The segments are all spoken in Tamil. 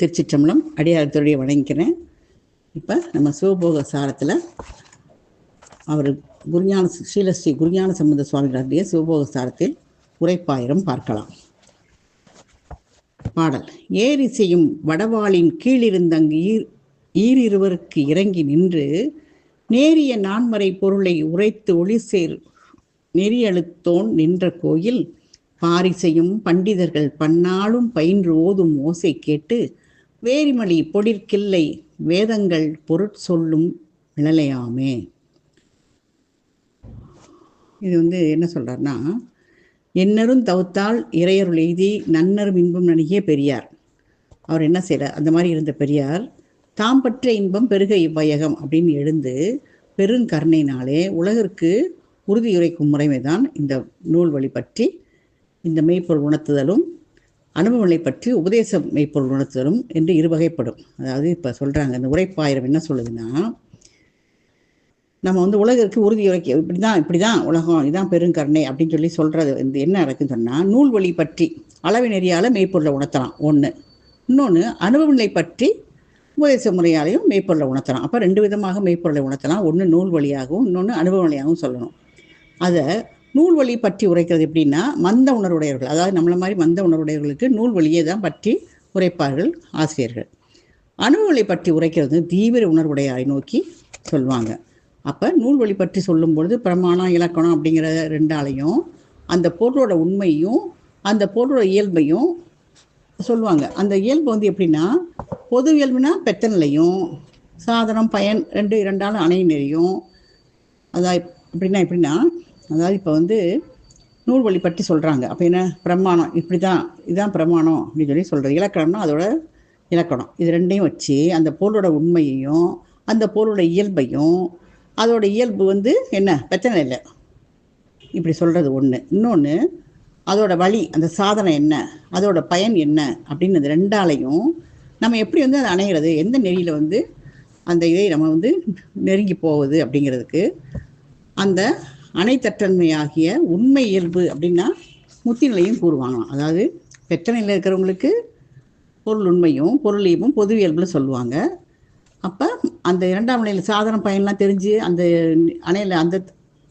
திருச்சிற்றம்பலம் அடியாரத்துடைய வணங்கிக்கிறேன். இப்போ நம்ம சிவபோக சாரத்தில் அவர் குருஞான ஸ்ரீலஸ்ரீ குருஞான சம்பந்த சுவாமிகளுடைய சிவபோக சாரத்தில் உரைப்பாயிரம் பார்க்கலாம். பாடல். ஏரி செய்யும் வடவாளின் கீழிருந்தங்கு ஈர் ஈரிருவருக்கு இறங்கி நின்று நேரிய நான்மறை பொருளை உரைத்து ஒளிசேர் நெறியழுத்தோன் நின்ற கோயில் பாரிசையும் பண்டிதர்கள் பன்னாலும் பயின்று ஓதும் ஓசை கேட்டு வேரிமலி பொடிற்கில்லை வேதங்கள் பொருட்சொல்லும் நிழலையாமே. இது வந்து என்ன சொல்றாருன்னா என்னரும் தவுத்தால் இறையருள் எய்தி நன்னரும் இன்பம் நணிகிய பெரியார். அவர் என்ன செய்கிறார் அந்த மாதிரி இருந்த பெரியார் தாம் பற்ற இன்பம் பெருக இவ்வையகம் அப்படின்னு எழுந்து பெருங்கருணையினாலே உலகிற்கு உறுதியுரைக்கும் முறைமை தான் இந்த நூல் வழி பற்றி இந்த மெய்ப்பொருள் உணர்த்துதலும் அனுபவங்களை பற்றி உபதேச மெய்ப்பொருள் உணர்த்தரும் என்று இருவகைப்படும் அதாவது இப்போ சொல்கிறாங்க இந்த உரைப்பாயிரம் என்ன சொல்லுதுன்னா நம்ம வந்து உலகிற்கு உறுதி உரைக்க இப்படி தான் இப்படி தான் உலகம் இதான் பெருங்கருணை அப்படின்னு சொல்லி சொல்கிறது இந்த என்ன நடக்குன்னு சொன்னால் நூல் வழி பற்றி அளவு நெறியால் மெய்ப்பொருளை உணர்த்தலாம். ஒன்று இன்னொன்று அனுபவ நிலை பற்றி உபதேச முறையாலையும் மெய்ப்பொருளை உணர்த்தலாம். அப்போ ரெண்டு விதமாக மெய்ப்பொருளை உணர்த்தலாம். ஒன்று நூல் வழியாகவும் இன்னொன்று அனுபவ நிலையாகவும் சொல்லணும். அதை நூல் வழி பற்றி உரைக்கிறது எப்படின்னா மந்த உணர்வுடையவர்கள் அதாவது நம்மள மாதிரி மந்த உணர்வுடையவர்களுக்கு நூல் வழியே தான் பற்றி உரைப்பார்கள் ஆசிரியர்கள். அனுபவங்களை பற்றி உரைக்கிறது தீவிர உணர்வுடையாரை நோக்கி சொல்லுவாங்க. அப்போ நூல் வழி பற்றி சொல்லும்பொழுது பிரமாணம் இலக்கணம் அப்படிங்கிற ரெண்டாலையும் அந்த பொருளோட உண்மையும் அந்த பொருளோட இயல்பையும் சொல்லுவாங்க. அந்த இயல்பு வந்து எப்படின்னா பொது இயல்புனா பெத்த நிலையும் சாதனம் பயன் ரெண்டு இரண்டாலும் அணை நெறியும் அதான் எப்படின்னா எப்படின்னா அதாவது இப்போ வந்து நூல் வழி பற்றி சொல்கிறாங்க அப்போ என்ன? பிரமாணம். இப்படி தான் இதுதான் பிரமாணம் அப்படின்னு சொல்லி சொல்கிறது இலக்கணம்னா அதோட இலக்கணம். இது ரெண்டையும் வச்சு அந்த பொருளோட உண்மையையும் அந்த பொருளோட இயல்பையும் அதோட இயல்பு வந்து என்ன? பிரச்சனை இல்லை. இப்படி சொல்கிறது ஒன்று இன்னொன்று அதோட வழி அந்த சாதனை என்ன? அதோட பயன் என்ன? அப்படின்னு அந்த ரெண்டாலையும் நம்ம எப்படி வந்து அதை அணைகிறது எந்த நெறியில் வந்து அந்த இதை நம்ம வந்து நெருங்கி போகுது அப்படிங்கிறதுக்கு அந்த அனைத்தற்றன்மையாகிய உண்மை இயல்பு அப்படின்னா முத்தி நிலையும் கூறுவாங்களாம். அதாவது பெற்ற நிலையில் இருக்கிறவங்களுக்கு பொருள் உண்மையும் பொருளையும் பொது இயல்புல சொல்லுவாங்க. அப்போ அந்த இரண்டாம் நிலையில் சாதன பயன்லாம் தெரிஞ்சு அந்த அணையில் அந்த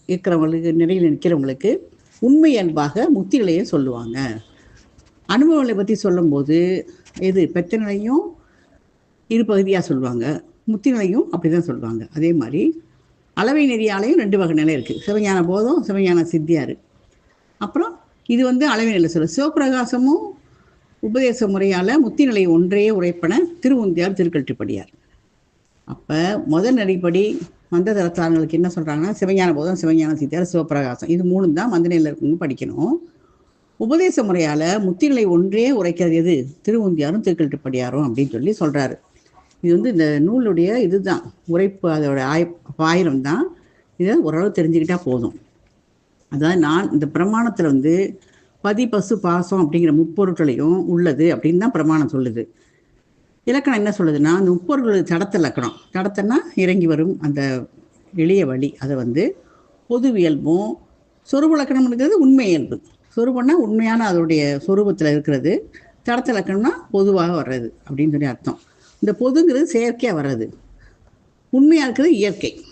இருக்கிறவங்களுக்கு நிலையில் நிற்கிறவங்களுக்கு உண்மை இயல்பாக முத்தி நிலையும் சொல்லுவாங்க. அனுபவங்களை பற்றி சொல்லும்போது எது? பெற்ற நிலையும் இரு பகுதியாக சொல்லுவாங்க. முத்தி நிலையும் அப்படி தான் சொல்லுவாங்க. அதே மாதிரி அளவை நெறியாலையும் ரெண்டு வகை நிலை இருக்குது சிவஞான போதம் சிவஞான சித்தியார் அப்புறம் இது வந்து அளவை நிலை சொல்லு சிவபிரகாசமும் உபதேச முறையால் முத்தி நிலை ஒன்றே உரைப்பன திருவுந்தியார் திருக்கட்டுப்படியார் அப்போ முதல் நடிப்படி மந்த தரத்தாரங்களுக்கு என்ன சொல்கிறாங்கன்னா சிவஞான போதம் சிவஞான சித்தியார் சிவபிரகாசம் இது மூணு தான் மந்த நிலையில் இருக்கவங்க படிக்கணும். உபதேச முறையால் முத்திநிலை ஒன்றே உரைக்கிறது எது? திருவுந்தியாரும் திருக்கட்டுப்படியாரும் அப்படின்னு சொல்லி சொல்கிறாரு இது வந்து இந்த நூலுடைய இதுதான் உரைப்பு அதோட ஆய் ஆயிரம் தான் இதை ஓரளவு தெரிஞ்சுக்கிட்டால் போதும். அதாவது நான் இந்த பிரமாணத்தில் வந்து பதி பசு பாசம் அப்படிங்கிற முப்பொருட்களையும் உள்ளது அப்படின்னு தான் பிரமாணம் சொல்லுது. இலக்கணம் என்ன சொல்லுதுன்னா அந்த முப்பொருட்கள் தடத்த இலக்கணம். தடத்தன்னா இறங்கி வரும் அந்த எளிய வழி. அதை வந்து பொது இயல்பும் சொருப இலக்கணம் உண்மை இயல்பு. சொருபம்னா உண்மையான அதோடைய சொரூபத்தில் இருக்கிறது. தடத்த இலக்கணம்னா பொதுவாக வர்றது அப்படின்னு சொல்லி அர்த்தம். இந்த பொதுங்கிறது செயற்கையாக வர்றது. உண்மையாக இருக்கிறது இயற்கை.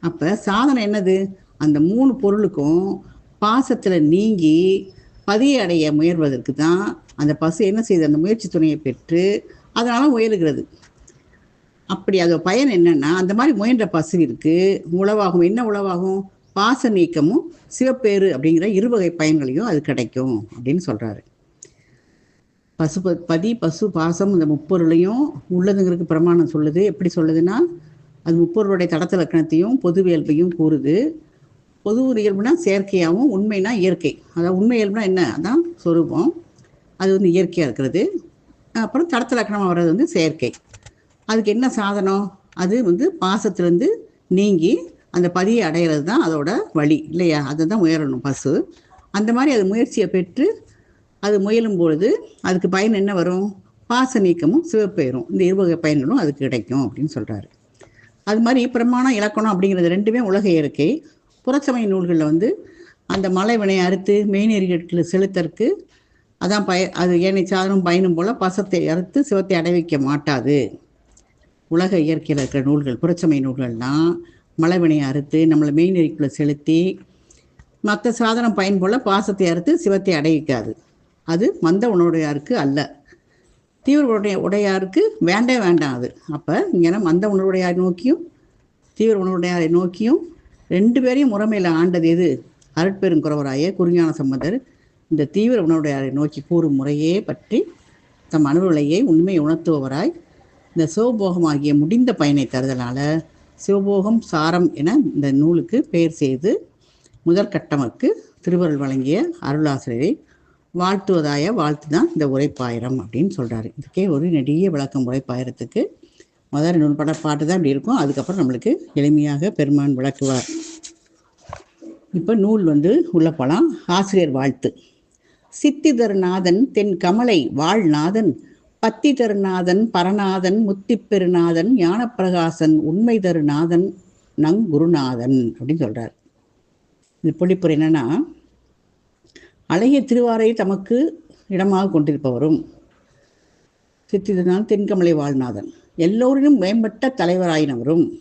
அப்போ சாதனை என்னது? அந்த மூணு பொருளுக்கும் பாசத்தில் நீங்கி பதியை அடைய முயல்வதற்கு தான் அந்த பசு என்ன செய்யுது அந்த முயற்சி துணையை பெற்று அதனால் முயலுகிறது. அப்படி அது பயன் என்னன்னா அந்த மாதிரி முயன்ற பசுவிற்கு உழவாகும். என்ன உழவாகும்? பாச நீக்கமும் சிவப்பேறு அப்படிங்கிற இருவகை பயன்களையும் அது கிடைக்கும் அப்படின்னு சொல்கிறாரு பசு பதி பசு பாசம் இந்த முப்பொருளையும் உள்ளதுங்கிறதுக்கு பிரமாணம் சொல்லுது. எப்படி சொல்லுதுன்னா அது முப்பொருளுடைய தடத்த லக்கணத்தையும் பொது இயல்பையும் கூறுது. பொது இயல்புனா செயற்கையாகவும் உண்மைனா இயற்கை. அதாவது உண்மை இயல்புனா என்ன? அதான் சொரூபம். அது வந்து இயற்கையாக இருக்கிறது. அப்புறம் தடத்த லக்கணமாக வர்றது வந்து செயற்கை. அதுக்கு என்ன சாதனம்? அது வந்து பாசத்துலேருந்து நீங்கி அந்த பதியை அடையிறது தான் அதோட வழி இல்லையா? அதை தான் உயரணும் பசு. அந்த மாதிரி அது முயற்சியை பெற்று அது முயலும் பொழுது அதுக்கு பயன் என்ன வரும்? பாச நீக்கமும் சிவப்பெயரும் இந்த இருவகை பயன்களும் அதுக்கு கிடைக்கும் அப்படின்னு சொல்கிறாரு அது மாதிரி பிரமாணம் இலக்கணம் அப்படிங்கிறது ரெண்டுமே உலக இயற்கை. புறச்சமய நூல்களில் வந்து அந்த மலை வினை அறுத்து மெய்நெறிகளுக்கு செலுத்தற்கு அதான் பய அது ஏனை சாதனம் பயனும் போல பசத்தை அறுத்து சிவத்தை அடைவிக்க மாட்டாது. உலக இயற்கையில் இருக்கிற நூல்கள் புறச்சமை நூல்கள்லாம் மலைவினையை அறுத்து நம்மளை மெய்நெறிக்குள்ளே செலுத்தி மற்ற சாதனம் பயன் போல பாசத்தை அறுத்து சிவத்தை அடைவிக்காது அது மந்த உணர்வுடையாருக்கு அல்ல. தீவிர உடைய உடையாருக்கு வேண்டே வேண்டாம் அது. அப்போ இங்கே மந்த உணர்வுடையார் நோக்கியும் தீவிர உணர்வுடையாரை நோக்கியும் ரெண்டு பேரையும் முறைமையில் ஆண்டது எது? அருட்பெருங்குறவராய குருஞான சம்பந்தர் இந்த தீவிர உணர்வுடையாரை நோக்கி கூறும் முறையே பற்றி தம் அனுபவலையை உண்மை உணர்த்துபவராய் இந்த சிவபோகமாகிய முடிந்த பயனை தருதலால் சிவபோகம் சாரம் என இந்த நூலுக்கு பெயர் செய்து முதற்கட்டமக்கு திருவருள் வழங்கிய அருளாசிரியரை வாழ்த்துவதாய வாழ்த்து தான் இந்த உரைப்பாயிரம் அப்படின்னு சொல்கிறாரு இதுக்கே ஒரு நெடிய விளக்கம் உரைப்பாயிரத்துக்கு. முதல் நூல் பட பாட்டு தான் இப்படி இருக்கும். அதுக்கப்புறம் நம்மளுக்கு எளிமையாக பெருமான் விளக்குவார். இப்போ நூல் வந்து உள்ள போலாம். ஆசிரியர் வாழ்த்து. சித்தி தருநாதன் தென் கமலை வாழ்நாதன் பத்தி தருநாதன் பரநாதன் முத்திப்பெருநாதன் ஞானப்பிரகாசன் உண்மை தருநாதன் நங் குருநாதன் அப்படின்னு சொல்கிறார் இது பொழிப்புற என்னன்னா அழகிய திருவாரை தமக்கு இடமாக கொண்டிருப்பவரும். சித்திதனால் தென்கமலை வாழ்நாதன். எல்லோரிலும் மேம்பட்ட தலைவராயினவரும்.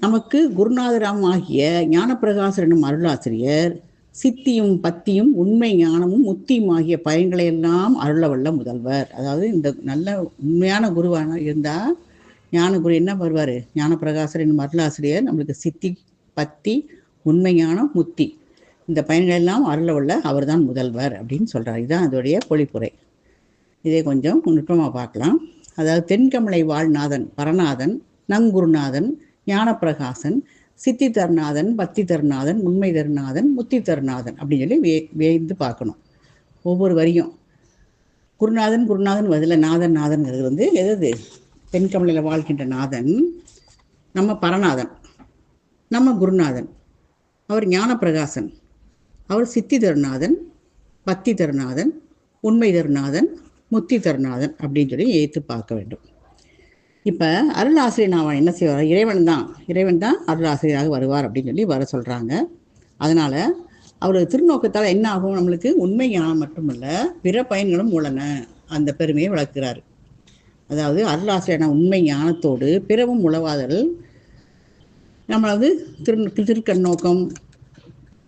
நமக்கு குருநாதராம் ஆகிய ஞானப்பிரகாசர் அருளாசிரியர் சித்தியும் பத்தியும் உண்மை ஞானமும் முத்தியும் ஆகிய பயன்களை எல்லாம் அருளவல்ல முதல்வர். அதாவது இந்த நல்ல உண்மையான குருவான இருந்தால் ஞான குரு என்ன வருவார்? ஞானப்பிரகாசர் என்னும் அருளாசிரியர் நம்மளுக்கு சித்தி பத்தி உண்மை ஞானம் முத்தி. இந்த பயன்கள் எல்லாம் அருள உள்ள அவர் அவர்தான் முதல்வர் அப்படின்னு சொல்கிறார் இதுதான் அதோடைய பொழிப்புரை. இதை கொஞ்சம் நுட்பமாக பார்க்கலாம். அதாவது தென்கமலை வாழ்நாதன் பரநாதன் நங்குருநாதன் ஞானப்பிரகாசன் சித்தி தருநாதன் பக்தி தருநாதன் உண்மை தருநாதன் முத்தி தருநாதன் அப்படின்னு சொல்லி வே வேந்து பார்க்கணும். ஒவ்வொரு வரியும். குருநாதன் குருநாதன் பதில் நாதன் நாதன்ங்கிறது வந்து எது தென்கமலையில் வாழ்கின்ற நாதன் நம்ம பரநாதன் நம்ம குருநாதன் அவர் ஞானப்பிரகாசன் அவர் சித்தி தருநாதன் பக்தி தருநாதன் உண்மை தருநாதன் முத்தி தருநாதன் அப்படின்னு சொல்லி ஏற்று பார்க்க வேண்டும். இப்போ அருளாசிரியர் நான் என்ன செய்வார்? இறைவன் தான். இறைவன் தான் அருளாசிரியராக வருவார் அப்படின்னு சொல்லி வர சொல்கிறாங்க அதனால் அவர் திருநோக்கத்தால் என்ன ஆகும்? நம்மளுக்கு உண்மை ஞானம் மட்டுமல்ல பிற பயன்களும் உள்ளன. அந்த பெருமையை விளக்குறாரு. அதாவது அருளாசிரியான உண்மை ஞானத்தோடு பிறவும் உழவாதல் நம்மளது திரு திருக்கண் நோக்கம்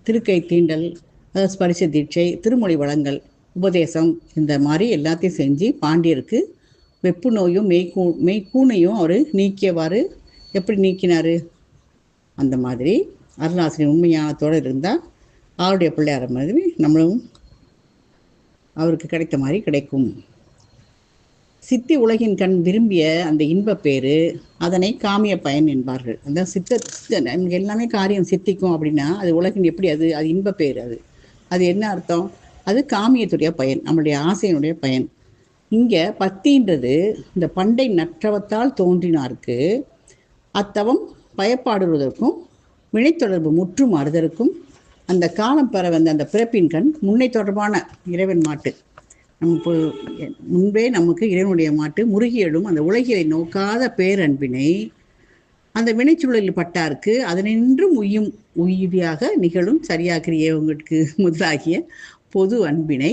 திருக்கை தீண்டல் அதாவது ஸ்பரிச தீட்சை திருமொழி வளங்கள் உபதேசம் இந்த மாதிரி எல்லாத்தையும் செஞ்சு பாண்டியருக்கு வெப்பு நோயும் மெய்கூ மெய்க்கூனையும் அவர் நீக்கியவாறு. எப்படி நீக்கினார்? அந்த மாதிரி அருளாசிரியர் உண்மையானத்தோடு இருந்தால் அவருடைய பிள்ளையார மாதிரி நம்மளும் அவருக்கு கிடைத்த மாதிரி கிடைக்கும். சித்தி உலகின் கண் விரும்பிய அந்த இன்ப பேரு அதனை காமிய பயன் என்பார்கள். அந்த சித்த நமக்கு எல்லாமே காரியம் சித்திக்கும் அப்படின்னா அது உலகின் எப்படி அது அது இன்ப பேர் அது. அது என்ன அர்த்தம்? அது காமியத்துடைய பயன் நம்மளுடைய ஆசையினுடைய பயன். இங்கே பத்தின்றது இந்த பண்டை நற்றவத்தால் தோன்றினார்க்கு அத்தவம் பயப்பாடுவதற்கும் வினைத்தொடர்பு முற்றும் அறுதற்கும் அந்த காலம் பெற வந்த அந்த பிறப்பின் கண் முன்னை தொடர்பான இறைவன் மாட்டு. முன்பே நமக்கு இறைவனுடைய மாட்டு முருகியடும் அந்த உலகிலை நோக்காத பேரன்பினை அந்த வினைச்சூழலில் பட்டார்க்கு அதனின்றும் உய்யும் உயிரியாக நிகழும் சரியாக்கிறிய உங்களுக்கு முதலாகிய பொது அன்பினை.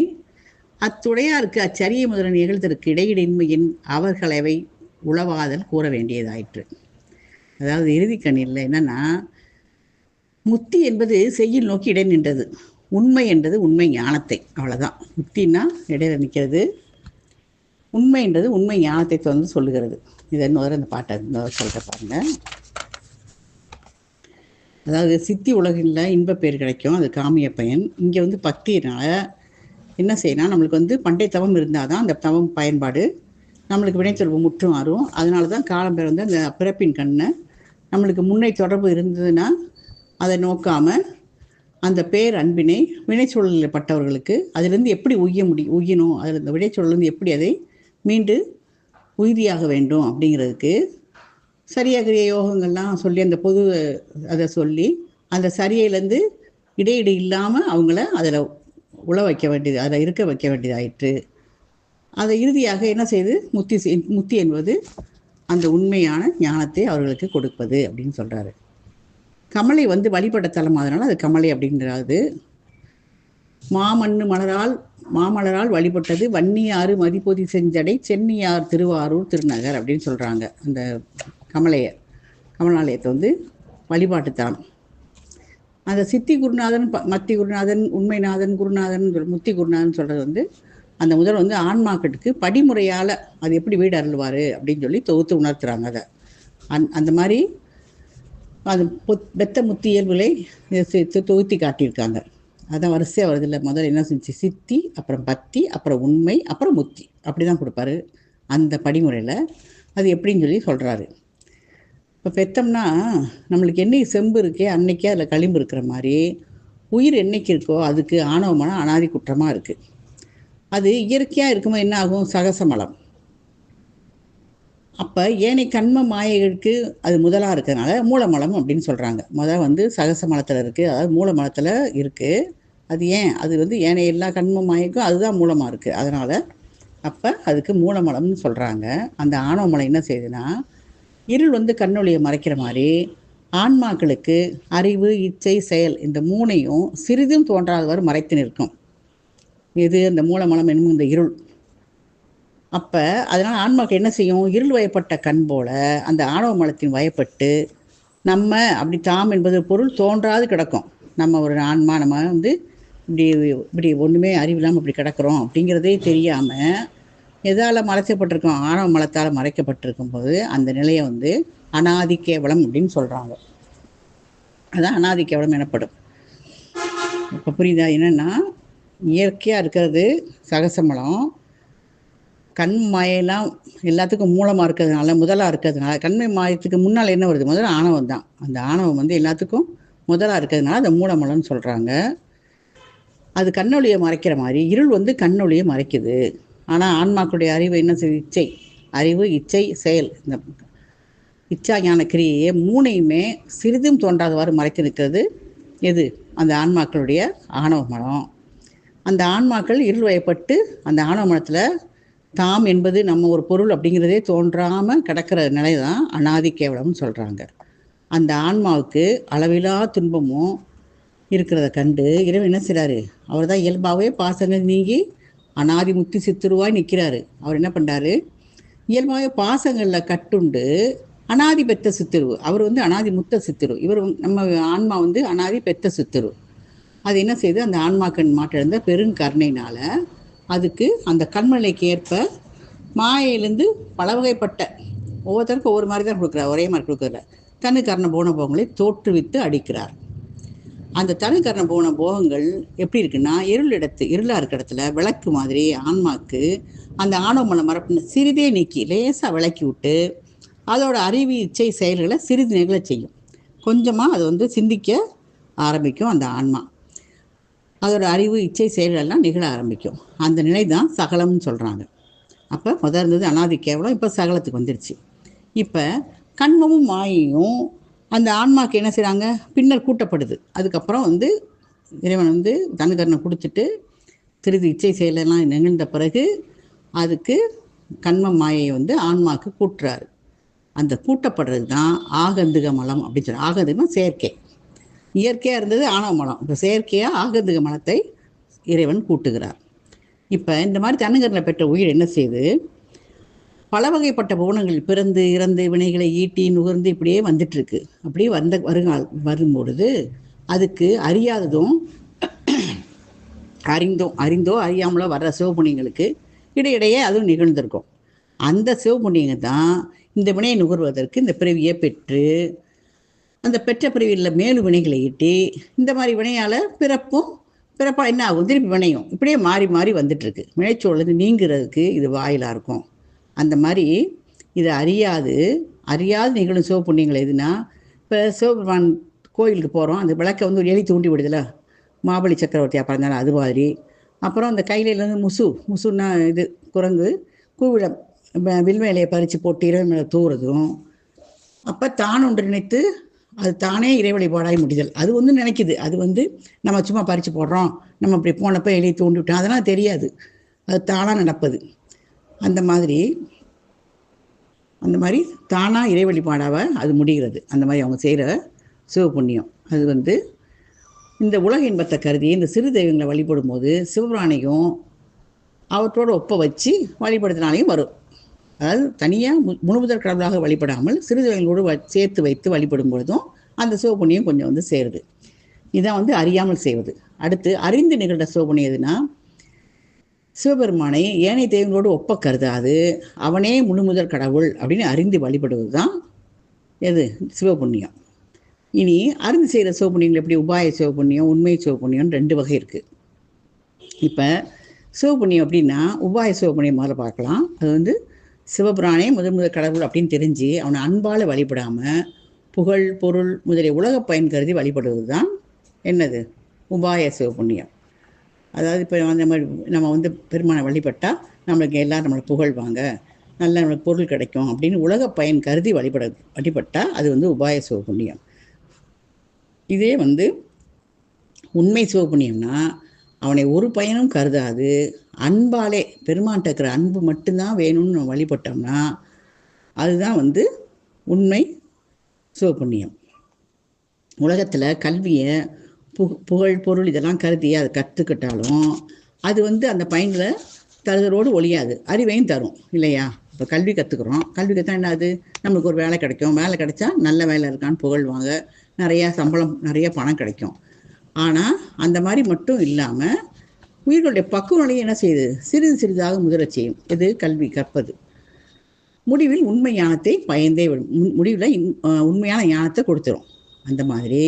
அத்துடையாருக்கு அச்சரிய முதல நிகழ்தற்கு இடையிடின்மையின் அவர்களவை உளவாதல் கூற வேண்டியதாயிற்று. அதாவது இறுதிக்கண்ணில் என்னன்னா முத்தி என்பது செய்யில் நோக்கி இடை நின்றது உண்மை என்றது உண்மை ஞானத்தை. அவ்வளோதான் முக்தின்னா இடையில நிற்கிறது உண்மை என்றது உண்மை ஞானத்தை வந்து சொல்லுகிறது. இதை இன்னொரு அந்த பாட்டை சொல்கிற பாருங்க. அதாவது சித்தி உலகில் இன்ப பேர் கிடைக்கும். அது காமிய பயன் இங்கே வந்து பக்தியினால என்ன செய்யணும் நம்மளுக்கு வந்து பண்டை தவம் இருந்தால் தான் அந்த தவம் பயன்பாடு. நம்மளுக்கு வினைத்தொடர்பு முற்றும் மாறும். அதனால தான் காலம் பேர் வந்து அந்த பிறப்பின் கண்ணை. நம்மளுக்கு முன்னை தொடர்பு இருந்ததுன்னா அதை நோக்காமல் அந்த பேர் அன்பினை வினைச்சூழலில் பட்டவர்களுக்கு அதிலிருந்து எப்படி உய்ய முடியும் உய்யணும்? அதில் இந்த வினைச்சூழலிருந்து எப்படி அதை மீண்டு உறுதியாக வேண்டும் அப்படிங்கிறதுக்கு சரியாகிரிய யோகங்கள்லாம் சொல்லி அந்த பொது அதை சொல்லி அந்த சரியையிலேருந்து இடையீடு இல்லாமல் அவங்கள அதில் உழ வைக்க வேண்டியது அதில் இருக்க வைக்க வேண்டியதாயிற்று. அதை இறுதியாக என்ன செய்து முத்தி முத்தி என்பது அந்த உண்மையான ஞானத்தை அவர்களுக்கு கொடுப்பது அப்படின்னு சொல்கிறாரு கமலை வந்து வழிபட்ட தலம் அதனால அது கமலை அப்படின்றாது மாமண்ணு மலரால் மாமலரால் வழிபட்டது வன்னியாறு மதிப்பொதி செஞ்சடை சென்னியார் திருவாரூர் திருநகர் அப்படின்னு சொல்கிறாங்க அந்த கமலையர் கமலாலயத்தை வந்து வழிபாட்டுத்தலம். அந்த சித்தி குருநாதன் ப- மத்தி குருநாதன் உண்மைநாதன் குருநாதன் முத்தி குருநாதன் சொல்கிறது வந்து அந்த முதல் வந்து ஆன்மாக்களுக்கு படிமுறையால் அது எப்படி வீடு அருள்வார் அப்படின்னு சொல்லி தொகுத்து உணர்த்துறாங்க அதை. அந் அந்த மாதிரி அது பெத்த முத்தியல்புகளை தொகுத்தி காட்டியிருக்காங்க. அதான் வரிசையாக வருது இல்லை? முதல்ல என்ன செஞ்சு? சித்தி அப்புறம் பத்தி அப்புறம் உண்மை அப்புறம் முத்தி. அப்படி தான் கொடுப்பாரு அந்த படிமுறையில். அது எப்படின்னு சொல்லி சொல்கிறாரு இப்போ பெத்தம்னா நம்மளுக்கு என்னைக்கு செம்பு இருக்கே அன்னைக்கே அதில் களிம்பு இருக்கிற மாதிரி உயிர் என்னைக்கு இருக்கோ அதுக்கு ஆணவமான அனாதி குற்றமாக இருக்குது அது இயற்கையாக இருக்கும்போது என்ன ஆகும்? சகசமலம். அப்போ ஏனை கண்ம மாயைகளுக்கு அது முதலாக இருக்கிறதுனால மூலமலம் அப்படின்னு சொல்கிறாங்க முதல் வந்து சகச மலத்தில் இருக்குது அதாவது மூலமலத்தில் இருக்குது அது ஏன்? அது வந்து ஏனைய எல்லா கண்ம மாயைக்கும் அதுதான் மூலமாக இருக்குது அதனால் அப்போ அதுக்கு மூலமலம்னு சொல்கிறாங்க அந்த ஆணவமலை என்ன செய்யுதுன்னா இருள் வந்து கண்ணொளியை மறைக்கிற மாதிரி ஆன்மாக்களுக்கு அறிவு இச்சை செயல் இந்த மூணையும் சிறிதும் தோன்றாதவாறு மறைத்து நிற்கும். இது அந்த மூலமலம் என்னும் இந்த இருள். அப்போ அதனால் ஆன்மாக்கள் என்ன செய்யும்? இருள் வயப்பட்ட கண் போல அந்த ஆணவ மலத்தின் வயப்பட்டு நம்ம அப்படி தாம் என்பது பொருள் தோன்றாது கிடக்கும். நம்ம ஒரு ஆன்மா நம்ம வந்து இப்படி இப்படி ஒன்றுமே அறிவில்லாமல் இப்படி கிடக்கிறோம் அப்படிங்கிறதே தெரியாமல் எதால் மறைச்சப்பட்டிருக்கோம் ஆணவ மலத்தால் மறைக்கப்பட்டிருக்கும் போது அந்த நிலையை வந்து அனாதி கேவலம் அப்படின்னு சொல்கிறாங்க அதான் அனாதி கேவலம் எனப்படும். இப்போ புரியுதா? என்னென்னா இயற்கையாக இருக்கிறது சகசமலம். கண் மாயெல்லாம் எல்லாத்துக்கும் மூலமாக இருக்கிறதுனால முதலாக இருக்கிறதுனால கண்மை மாயத்துக்கு முன்னால் என்ன வருது? முதல்ல ஆணவம் தான் அந்த ஆணவம் வந்து எல்லாத்துக்கும் முதலாக இருக்கிறதுனால அந்த மூலமலம்னு சொல்கிறாங்க அது கண்ணொழியை மறைக்கிற மாதிரி இருள் வந்து கண்ணொழியை மறைக்குது. ஆனால் ஆன்மாக்களுடைய அறிவு என்ன செய்யுது? இச்சை. அறிவு இச்சை செயல். இந்த இச்சா ஞான கிரியையை மூணையுமே சிறிதும் தோன்றாதவாறு மறைத்து நிற்கிறது. எது? அந்த ஆன்மாக்களுடைய ஆணவ மலம் அந்த ஆன்மாக்கள் இருள் வயப்பட்டு அந்த ஆணவ மலத்தில் தாம் என்பது நம்ம ஒரு பொருள் அப்படிங்கிறதே தோன்றாமல் கிடக்கிற நிலை தான் அனாதி கேவலம்னு சொல்கிறாங்க அந்த ஆன்மாவுக்கு அளவிலா துன்பமும் இருக்கிறத கண்டு இறைவன் என்ன செய்கிறாரு அவர் தான் இயல்பாகவே பாசங்கள் நீங்கி அனாதி முத்தி சித்துருவாய் நிற்கிறாரு அவர் என்ன பண்ணுறாரு இயல்பாகவே பாசங்களில் கட்டுண்டு அனாதி பெத்த சித்திரு. அவர் வந்து அனாதி முத்த சித்திரு. இவர் நம்ம ஆன்மா வந்து அனாதி பெத்த சித்திரு. அது என்ன செய்யுது அந்த ஆன்மாக்கண் மாற்றிருந்த பெருங்கருணையினால அதுக்கு அந்த கண்மலைக்கு ஏற்ப மாயையிலேருந்து பல வகைப்பட்ட ஒவ்வொருத்தருக்கும் ஒவ்வொரு மாதிரி தான் கொடுக்குறார். ஒரே மாதிரி கொடுக்குறல தனு கர்ண போன போகங்களை தோற்றுவித்து அடிக்கிறார். அந்த தனு கர்ண போன போகங்கள் எப்படி இருக்குன்னா இருள் இடத்து இருளாக இருக்கிற இடத்துல விளக்கு மாதிரி ஆன்மாக்கு அந்த ஆணவமலை மரப்பு சிறிதே நீக்கி லேசாக விளக்கி விட்டு அதோட அறிவு இச்சை செயல்களை சிறிது நிகழ செய்யும். கொஞ்சமாக அது வந்து சிந்திக்க ஆரம்பிக்கும் அந்த ஆன்மா. அதோட அறிவு இச்சை செயல்கள்லாம் நிகழ ஆரம்பிக்கும். அந்த நிலை தான் சகலம்னு சொல்கிறாங்க அப்போ முதல் இருந்தது அனாதி கேவலம் இப்போ சகலத்துக்கு வந்துருச்சு. இப்போ கண்மமும் மாயையும் அந்த ஆன்மாக்கு என்ன செய்கிறாங்க பின்னர் கூட்டப்படுது. அதுக்கப்புறம் வந்து இறைவன் வந்து தனுகரணை கொடுத்துட்டு திருதி இச்சை செயலெல்லாம் நிகழ்ந்த பிறகு அதுக்கு கண்ம மாயை வந்து ஆன்மாக்கு கூட்டுறாரு. அந்த கூட்டப்படுறது தான் ஆகந்துக மலம் அப்படின்னு சொல்லி ஆகந்துகம்னா செயற்கை. இயற்கையாக இருந்தது ஆணவ மனம். இப்போ செயற்கையாக ஆகந்துக மலத்தை இறைவன் கூட்டுகிறார். இப்போ இந்த மாதிரி தன்னுகரில் பெற்ற உயிர் என்ன செய்யுது பல வகைப்பட்ட புவனங்கள் பிறந்து இறந்து வினைகளை ஈட்டி நுகர்ந்து இப்படியே வந்துட்டுருக்கு. அப்படியே வந்த வருங்கால் வரும்பொழுது அதுக்கு அறியாததும் அறிந்தோம் அறிந்தோ அறியாமலோ வர்ற சிவபுண்ணியங்களுக்கு இடையிடையே அதுவும் நிகழ்ந்திருக்கும். அந்த சிவபுண்ணியங்க தான் இந்த வினையை நுகர்வதற்கு இந்த பிறவியை பெற்று அந்த பெற்ற பிரிவில் மேலும் வினைகளை ஈட்டி இந்த மாதிரி வினையால் பிறப்பும் பிறப்பா என்ன ஆகும்? திருப்பி வினையும். இப்படியே மாறி மாறி வந்துட்டுருக்கு. வினைச்சோழது நீங்கிறதுக்கு இது வாயிலாக இருக்கும். அந்த மாதிரி இதை அறியாது. அறியாது நிகழும் சிவபுண்ணியங்கள் எதுனா இப்போ சிவபெருமான் கோயிலுக்கு போகிறோம் அந்த விளக்கை வந்து ஒரு எலி தூண்டி விடுதுல. மாபலி சக்கரவர்த்தியாக இருந்தாலும் அது மாதிரி. அப்புறம் அந்த கையிலேருந்து முசு முசுன்னா இது குரங்கு கூவிடம் வில்வேலையை பறித்து போட்டு இரவு மேலே தூறதும் அப்போ தான் ஒன்று நினைத்து அது தானே இறை வழிபாடாய் முடிதல். அது வந்து நினைக்குது. அது வந்து நம்ம சும்மா பறித்து போடுறோம். நம்ம இப்படி போனப்போ எலியை தூண்டி விட்டோம். அதெல்லாம் தெரியாது. அது தானாக நடப்பது. அந்த மாதிரி அந்த மாதிரி தானாக இறை வழிபாடாக அது முடிகிறது. அந்த மாதிரி அவங்க செய்கிற சிவபுண்ணியம். அது வந்து இந்த உலக இன்பத்தை கருதி இந்த சிறு தெய்வங்களை வழிபடும் போது சிவபிராணியும் அவற்றோடு ஒப்ப வச்சு வழிபடுத்தினாலையும் வரும். அதாவது தனியாக மு முழுமுதற் கடவுளாக வழிபடாமல் சிறு வ சேர்த்து வைத்து வழிபடும் பொழுதும் அந்த சிவபுண்ணியம் கொஞ்சம் வந்து சேருது. இதான் வந்து அறியாமல் செய்வது. அடுத்து அறிந்து நிகழ்ந்த சிவபுண்ணியம் எதுனா சிவபெருமானை ஏனைய தெய்வங்களோடு ஒப்ப கருதாது அவனே முழுமுதல் கடவுள் அப்படின்னு அறிந்து வழிபடுவது தான் எது? சிவபுண்ணியம். இனி அறிந்து செய்கிற சிவபுண்ணியங்கள் எப்படி? உபாய சிவபுண்ணியம் உண்மை சிவபுண்ணியம் ரெண்டு வகை இருக்குது இப்போ சிவபுண்ணியம் அப்படின்னா உபாய சிவபுண்ணியம் முதல்ல பார்க்கலாம். அது வந்து சிவபுராணே முதல் முதல் கடவுள் அப்படின்னு தெரிஞ்சு அவனை அன்பால் வழிபடாமல் புகழ் பொருள் முதலிய உலக பயன் கருதி வழிபடுவது தான் என்னது? உபாய சிவபுண்ணியம். அதாவது இப்போ அந்த நம்ம நம்ம வந்து பெருமானை வழிபட்டால் நம்மளுக்கு எல்லோரும் நம்மளை புகழ்வாங்க. நல்ல நம்மளுக்கு பொருள் கிடைக்கும் அப்படின்னு உலக பயன் கருதி வழிபட வழிபட்டால் அது வந்து உபாய சிவபுண்ணியம். இதே வந்து உண்மை சிவபுண்ணியம்னா அவனை ஒரு பயனும் கருதாது அன்பாலே பெருமான்ட்ட இருக்கிற அன்பு மட்டும்தான் வேணும்னு நம்ம வழிபட்டோம்னா அதுதான் வந்து உண்மை சிவபுண்ணியம். உலகத்தில் கல்வியை பு புகழ் பொருள் இதெல்லாம் கருதி அதை கற்றுக்கிட்டாலும் அது வந்து அந்த பயனில் தருதலோடு ஒழியாது. அறிவையும் தரும் இல்லையா? இப்போ கல்வி கற்றுக்குறோம் கல்வி கற்றா என்னது? நம்மளுக்கு ஒரு வேலை கிடைக்கும். வேலை கிடைச்சா நல்ல வேலை இருக்கான்னு புகழ்வாங்க நிறையா சம்பளம் நிறைய பணம் கிடைக்கும். ஆனால் அந்த மாதிரி மட்டும் இல்லாமல் உயிர்களுடைய பக்குவ நிலையை என்ன செய்யுது சிறிது சிறிதாக முதலச் செய்யும். இது கல்வி கற்பது. முடிவில் உண்மை ஞானத்தை பயந்தே விடும். முடிவில் உண்மையான ஞானத்தை கொடுத்துரும். அந்த மாதிரி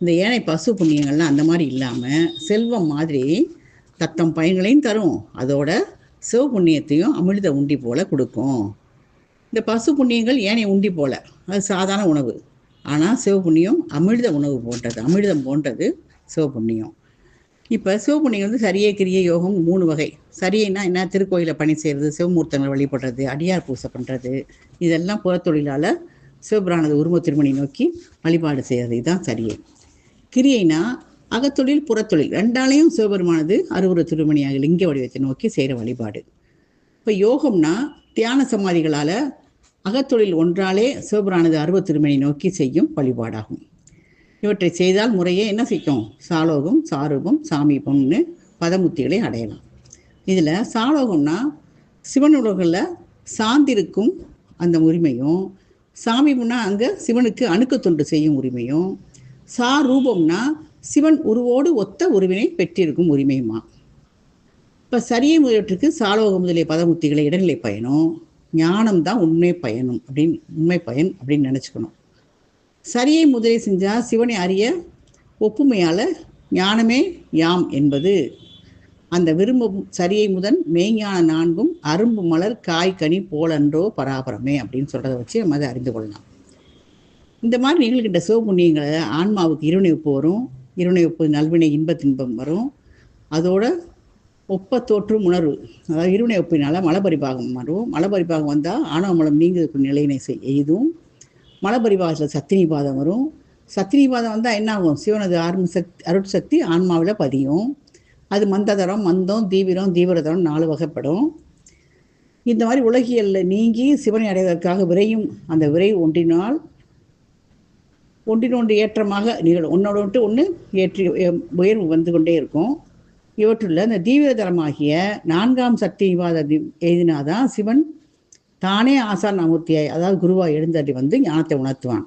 இந்த ஏனை பசு புண்ணியங்கள்லாம் அந்த மாதிரி இல்லாமல் செல்வம் மாதிரி தத்தம் பயன்களையும் தரும். அதோட சிவ புண்ணியத்தையும் அமிர்த உண்டி போல கொடுக்கும். இந்த பசு புண்ணியங்கள் ஏனைய உண்டி போல. அது சாதாரண உணவு. ஆனால் சிவபுண்ணியம் அமிர்த உணவு போன்றது. அமிர்தம் போன்றது சிவ புண்ணியம். இப்போ சிவபுண்ணியம் வந்து சரியே கிரிய யோகம் மூணு வகை. சரியைனா என்ன? திருக்கோயிலில் பணி செய்கிறது சிவமூர்த்தங்களை வழிபடுறது அடியார் பூசை பண்ணுறது இதெல்லாம் புறத்தொழிலால் சிவபிரானது உருவ திருமணி நோக்கி வழிபாடு செய்கிறது இதுதான் சரியை. கிரியைனா அகத்தொழில் புறத்தொழில் ரெண்டாலையும் சிவபெருமானது அருவுர திருமணியாக லிங்க வடிவத்தை நோக்கி செய்கிற வழிபாடு. இப்போ யோகம்னா தியான சமாதிகளால் அகத்தொழில் ஒன்றாலே சிவபுரானது அருவ திருமணி நோக்கி செய்யும் வழிபாடாகும். இவற்றை செய்தால் முறையே என்ன சிக்கும்? சாலோகம் சாரூபம் சாமீபம்னு பதமுத்திகளை அடையலாம். இதில் சாலோகம்னா சிவனுலகில் சாந்திருக்கும் அந்த உரிமையும் சாமீபம்னா அங்கே சிவனுக்கு அணுக்க தொண்டு செய்யும் உரிமையும் சாரூபம்னா சிவன் உருவோடு ஒத்த உரிமையை பெற்றிருக்கும் உரிமையுமா? இப்போ சரியை முதலீட்டுக்கு சாலோகம் முதலிய பதமுத்திகளை இடைநிலை பயனும் ஞானம் தான் உண்மை பயனும் அப்படின்னு உண்மை பயன் அப்படின்னு நினச்சிக்கணும். சரியை முதலை செஞ்சால் சிவனை அறிய ஒப்புமையால் ஞானமே யாம் என்பது. அந்த விரும்பும் சரியை முதன் மெய்ஞான நான்கும் அரும்பு மலர் காய் கனி போலன்றோ பராபரமே அப்படின்னு சொல்கிறத வச்சு நம்ம அதை அறிந்து கொள்ளலாம். இந்த மாதிரி நிகழ்கின்ற சிவபுண்ணியங்களை ஆன்மாவுக்கு இருவினை உப்பு வரும். இருவினை உப்பு நல்வினை இன்பத்தின்பம் வரும். அதோட ஒப்ப தோற்றும் உணர்வு அதாவது இருவினை ஒப்பினால மலபரிபாகம் வரும். மலபரிபாகம் வந்தால் ஆணவ மலம் நீங்கிறதுக்கு நிலையினை செய் எய்தும். மலபரிபாகத்தில் சத்தினி பாதம் வரும். சத்தினி பாதம் வந்தால் என்ன ஆகும் சிவனது ஆர்ம சக்தி அருட்சக்தி ஆன்மாவில் பதியும். அது மந்ததரம் மந்தம் தீவிரம் தீவிரதரம் நாலு வகைப்படும். இந்த மாதிரி உலகியலில் நீங்கி சிவனை அடைவதற்காக விரையும் அந்த விரை ஒன்றினால் ஒன்றினொன்று ஏற்றமாக நிகழும். ஒன்னோட விட்டு ஒன்று ஏற்றி உயர்வு வந்து கொண்டே இருக்கும். இவற்றுள்ள இந்த தீவிரதரமாகிய நான்காம் சக்தி விவாத எழுதினாதான் சிவன் தானே ஆசான் அமூர்த்தியாய் அதாவது குருவாய் எழுந்தடி வந்து ஞானத்தை உணர்த்துவான்.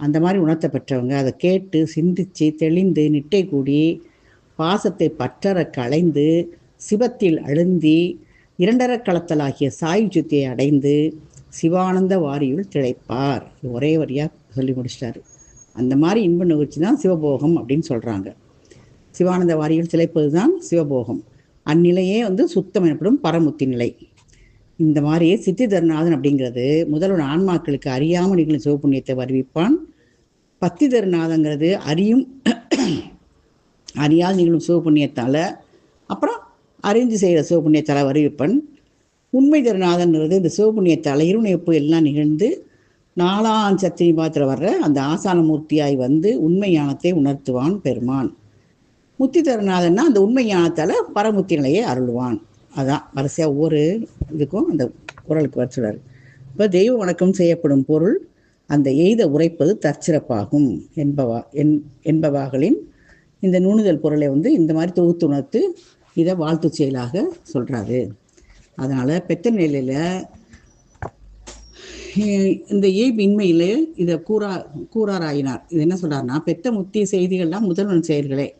அந்த மாதிரி உணர்த்த பெற்றவங்க அதை கேட்டு சிந்திச்சு தெளிந்து நிட்டை கூடி பாசத்தை பற்றற களைந்து சிவத்தில் அழுந்தி இரண்டர களத்தலாகிய சாயு சுத்தியை அடைந்து சிவானந்த வாரியுள் திளைப்பார். ஒரே வரியாக சொல்லி முடிச்சிட்டாரு. அந்த மாதிரி இன்ப நிகழ்ச்சி தான் சிவபோகம் அப்படின்னு சொல்கிறாங்க சிவானந்த வாரியில் திளைப்பது தான் சிவபோகம். அந்நிலையே வந்து சுத்தம் எனப்படும் பரமுத்தி நிலை. இந்த மாதிரி சித்திதர்நாதன் அப்படிங்கிறது முதல்வர் ஆன்மாக்களுக்கு அறியாமல் நிகழும் சிவபுண்ணியத்தை வருவிப்பான். பத்திதர்நாதங்கிறது அறியும் அறியால் நிகழும் சிவபுண்ணியத்தால் அப்புறம் அறிந்து செய்கிற சிவபுண்ணியத்தால் வருவிப்பன். உண்மை தருநாதன்றது இந்த சிவபுண்ணியத்தால் இருநெப்பு எல்லாம் நிகழ்ந்து நாலாம் சத்திரி பாத்திரம் வர்ற அந்த ஆசான மூர்த்தியாய் வந்து உண்மை ஞானத்தை உணர்த்துவான் பெருமான். முத்தி தருநாதன்னா அந்த உண்மை ஞானத்தால் பரமுத்தி நிலையை அருள்வான். அதான் வரிசையாக ஒவ்வொரு இதுக்கும் அந்த குரலுக்கு வச்சுடாரு இப்போ தெய்வ வணக்கம் செய்யப்படும் பொருள் அந்த எய்த உரைப்பது தற்சிறப்பாகும் என்பவா என் என்பவாகளின் இந்த நுணுதல் பொருளை வந்து இந்த மாதிரி தொகுத்து உணர்த்து இதை வாழ்த்து செயலாக சொல்கிறாரு அதனால் பெத்த நிலையில் இந்த ஏய்ப் இதை கூறா கூறாராயினார். இது என்ன சொல்கிறாருன்னா பெத்த முத்திய செய்திகள்லாம் முதல்வன் செயல்களே.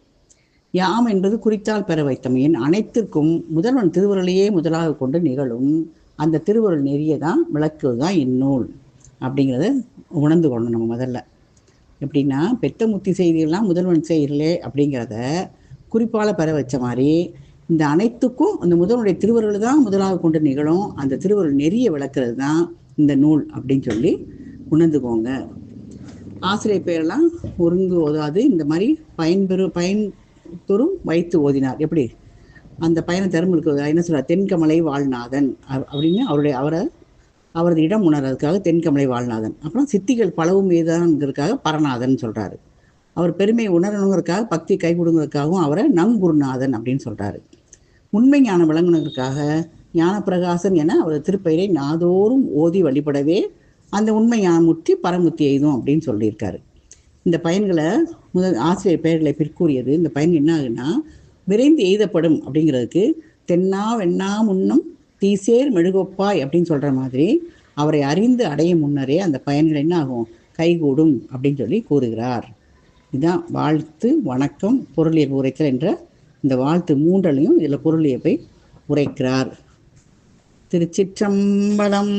யாம் என்பது குறித்தால் பெற வைத்தமையின் அனைத்திற்கும் முதல்வன் திருவுருளையே முதலாக கொண்டு நிகழும். அந்த திருவுருள் நெறியை தான் விளக்குவது தான் இந்நூல் அப்படிங்கிறத உணர்ந்து கொள்ளணும் நம்ம முதல்ல. எப்படின்னா பெத்த முத்தி செய்திகள்லாம் முதல்வன் செய்திகளே அப்படிங்கிறத குறிப்பால் பெற வச்ச மாதிரி இந்த அனைத்துக்கும் அந்த முதல்வனுடைய திருவருள் தான் முதலாக கொண்டு நிகழும். அந்த திருவருள் நெறிய விளக்குறது தான் இந்த நூல் அப்படின்னு சொல்லி உணர்ந்துக்கோங்க. ஆசிரியர் பேரெல்லாம் ஒருங்கு ஓதாது. இந்த மாதிரி பயன்பெறு பயன் தோறும் வைத்து ஓதினார். எப்படி? அந்த பயண தருமலுக்கு என்ன சொல்கிறார் தென்கமலை வாழ்நாதன். அப்~ அப்படின்னு அவருடைய அவரை அவரது இடம் உணர்றதுக்காக தென்கமலை வாழ்நாதன். அப்புறம் சித்திகள் பலவும் மீதான்ங்கிறதுக்காக பரநாதன் சொல்றாரு. அவர் பெருமையை உணரணுங்கிறதுக்காக பக்தி கை கொடுங்கிறதுக்காகவும் அவரை நங்குருநாதன் அப்படின்னு சொல்றாரு. உண்மை ஞானம் விளங்குனதற்காக ஞானப்பிரகாசன் என அவரது திருப்பெயரை நாதோறும் ஓதி வழிபடவே அந்த உண்மை ஞானம் முற்றி பரமுத்தி எய்தும் அப்படின்னு சொல்லியிருக்காரு. இந்த பயன்களை முதல் ஆசிரியர் பெயர்களை பிற்கூறியது. இந்த பயன் என்ன ஆகுன்னா விரைந்து எய்தப்படும் அப்படிங்கிறதுக்கு தென்னா வெண்ணா முன்னும் தீசேர் மெழுகொப்பாய் அப்படின்னு சொல்கிற மாதிரி அவரை அறிந்து அடையும் முன்னரே அந்த பயன்கள் என்ன ஆகும்? கைகூடும் அப்படின்னு சொல்லி கூறுகிறார். இதுதான் வாழ்த்து வணக்கம் பொருளியல் உரைத்தல் என்ற இந்த வாழ்த்து மூன்றலையும் இதில் பொருளியப்பை உரைக்கிறார். திருச்சிற்றம்பலம்